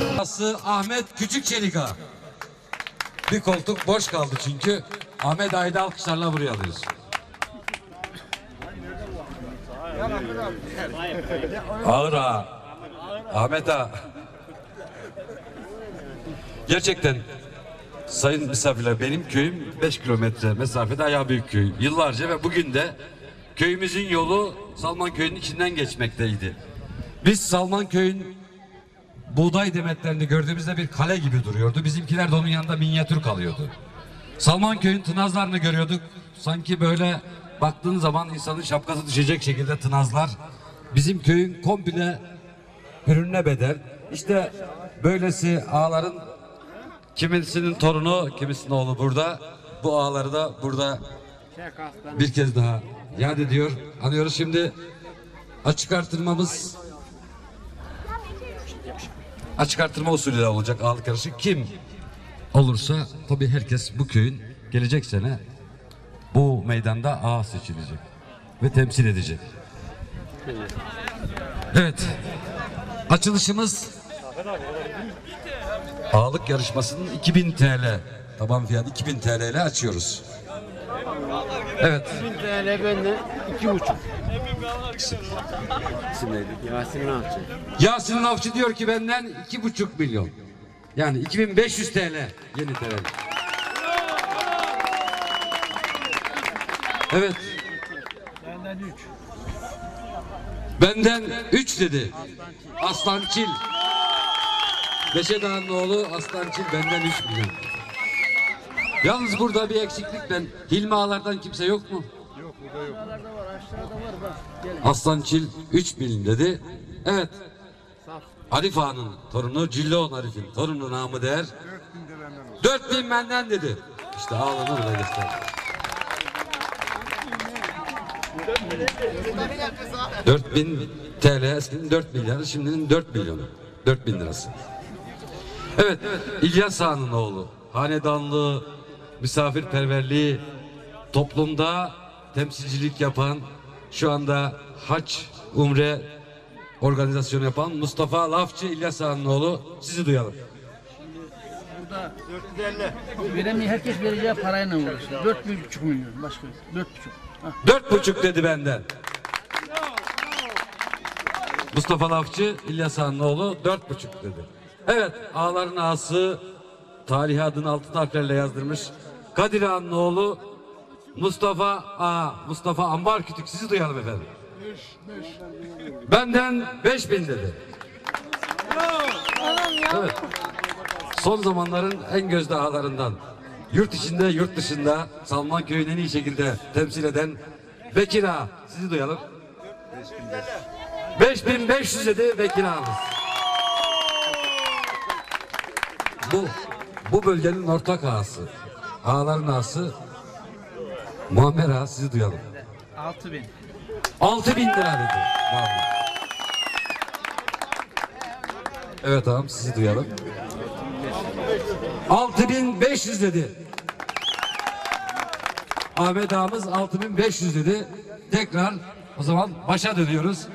Burası Ahmet Küçükçelik Ağa. Bir koltuk boş kaldı çünkü. Ahmet Ayda alkışlarla buraya alıyoruz. Ağır ağa. Ahmet ağa. Gerçekten sayın misafirler benim köyüm 5 kilometre mesafede Ayağı Büyük köy. Yıllarca ve bugün de köyümüzün yolu Salman köyünün içinden geçmekteydi. Biz Salman köyün buğday demetlerini gördüğümüzde bir kale gibi duruyordu. Bizimkiler de onun yanında minyatür kalıyordu. Salman köyün tınazlarını görüyorduk. Sanki böyle baktığın zaman insanın şapkası düşecek şekilde tınazlar. Bizim köyün komple ürününe bedel. İşte böylesi ağaların kimisinin torunu, kimisinin oğlu burada. Bu ağaları da burada bir kez daha yad ediyor. Anıyoruz şimdi açık artırmamız açık artırma usulüyle olacak ağalık yarışı. Kim olursa tabii herkes bu köyün gelecek sene bu meydanda ağa seçilecek ve temsil edecek. Evet. Açılışımız ağalık yarışmasının 2000 TL taban fiyatı 2000 TL ile açıyoruz. Evet. TL bende iki buçuk. İsim neydi? Yasin Akçı. Yasin Avcı diyor ki benden iki buçuk milyon. Yani 2500 TL yeni TL. Evet. Benden üç. Benden 3 dedi. Aslan Çil. Beşe Dağ'ın oğlu Aslan Çil benden 3 milyon. Yalnız burada bir eksiklik ben. Hilmi Ağalar'dan kimse yok mu? Burada yok. Aslan Çil 3 milyon dedi. Evet. Saf. Arif Ağa'nın torunu Cillon Arif'in torunu namı değer. 4000 benden dedi. İşte ağlanı burada göster. 4000 TL eskinin 4 milyarı şimdinin 4 milyonu. 4000 lirası. Evet, İlyas Ağa'nın oğlu. Hanedanlığı, misafirperverliği, toplumda temsilcilik yapan, şu anda haç, umre organizasyonu yapan Mustafa Lafçı İlyas Ağa'nın oğlu. Sizi duyalım. Burada 450. Veremiyor herkes vereceği parayla uğraşıyor. Dört buçuk milyon başka. Dört buçuk. Dört buçuk dedi benden. Mustafa Lafçı, İlyas Ağa'nın oğlu dört buçuk dedi. Evet, ağların ağası tarihi adını altın harflerle yazdırmış. Kadir Ağa'nın oğlu Mustafa A. Mustafa Ambar Kütük sizi duyalım efendim. Benden beş bin dedi. Evet. Son zamanların en gözde ağalarından. Yurt içinde, yurt dışında Salman Köyü'nü en iyi şekilde temsil eden Bekir Ağa. Sizi duyalım. 5500 dedi Bekir Ağamız. Bu, bu bölgenin ortak ağası. Ağaların ağası Muammer Ağa sizi duyalım. Altı bin. 6000 lira dedi. Muammer. Evet ağam sizi duyalım. 6500 dedi. Ahmet ağamız 6500 dedi. Tekrar o zaman başa dönüyoruz.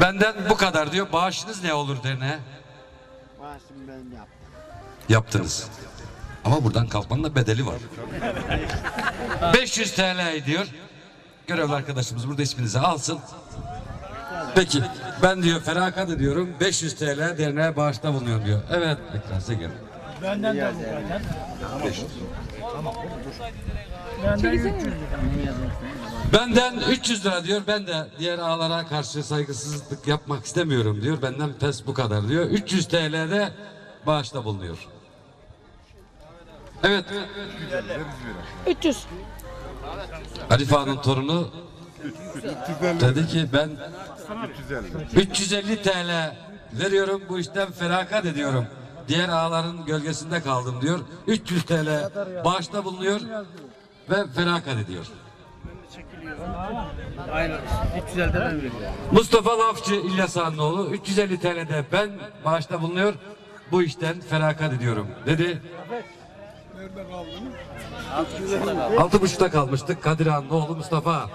Benden bu kadar diyor. Bağışınız ne olur derneğe? Maaşım ben yaptım. Yaptınız. Ama buradan kalkmanın da bedeli var. 500 TL diyor. Görevli arkadaşımız burada isminizi alsın. Peki ben diyor feragat ediyorum 500 TL derneğe bağışta bulunuyorum diyor. Evet ekran size gel. Benden de bu zaten. 500. Benden 300 lira. Benden 300 lira diyor. Ben de diğer ağalara karşı saygısızlık yapmak istemiyorum diyor. Benden pes bu kadar diyor. 300 TL'de bağışta bulunuyor. Evet. 300. Arif Ağa'nın torunu dedi ki ben 350 TL veriyorum bu işten feragat ediyorum. Diğer ağaların gölgesinde kaldım diyor. 300 TL bağışta bulunuyor ve feragat ediyor. Aynen. 350 de ben veriyorum. Mustafa Lafçı İlyas Ağa'nın 350 TL'de ben bağışta bulunuyor. Bu işten feragat ediyorum dedi. Altı buçukta kalmıştık. Kadir Ağa'nın oğlu Mustafa.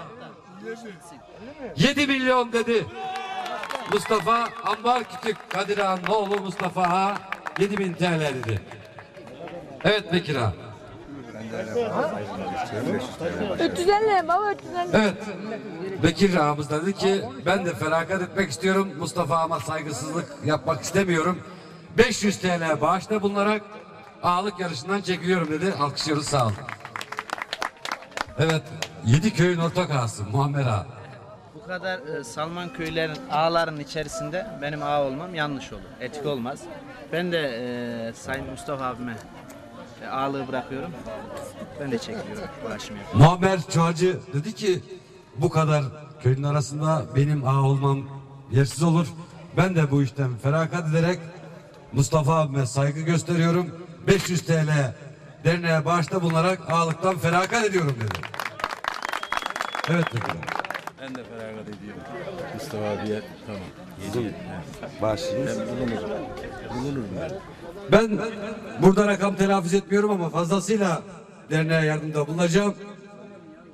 7 milyon dedi. Mustafa Ambar Kütük Kadir Ağa'nın oğlu Mustafa Ağa 7 bin TL dedi. Evet Bekir Ağa. 350 baba 350. Evet. Bekir ağamız dedi ki ben de feragat etmek istiyorum. Mustafa ama saygısızlık yapmak istemiyorum. 500 TL bağışta bulunarak ağalık yarışından çekiliyorum dedi. Alkışlıyoruz sağ olun. Evet. Yedi köyün ortak ağası Muammer Ağa. Bu kadar e, Salman köylerin ağların içerisinde benim ağa olmam yanlış olur. Etik olmaz. Ben de e, Sayın Mustafa abime e, ağalığı bırakıyorum. Ben de çekiliyorum. Uğraşmıyorum. Muammer Çağcı dedi ki bu kadar köyün arasında benim ağa olmam yersiz olur. Ben de bu işten feragat ederek Mustafa abime saygı gösteriyorum. 500 TL derneğe bağışta bulunarak ağalıktan feragat ediyorum dedi. Evet dedi. Ben de feragat ediyorum. Mustafa abiye tamam. Yedi. Başlıyoruz. Ben bulunurum. Bulunurum ben. Ben burada rakam telaffuz etmiyorum ama fazlasıyla derneğe yardımda bulunacağım.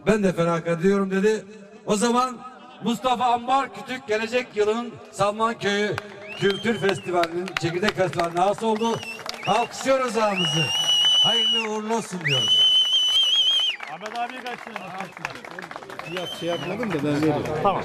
Ben de feragat ediyorum dedi. O zaman Mustafa Ambar Kütük gelecek yılın Salman Köyü Kültür Festivali'nin Çekirdek Festivali'nin ağası oldu. Alkışlıyoruz ağamızı. Hayırlı uğurlu olsun diyoruz. Ahmet abiye kaç tane? Fiyat şey yapmadım da ben veririm. Tamam.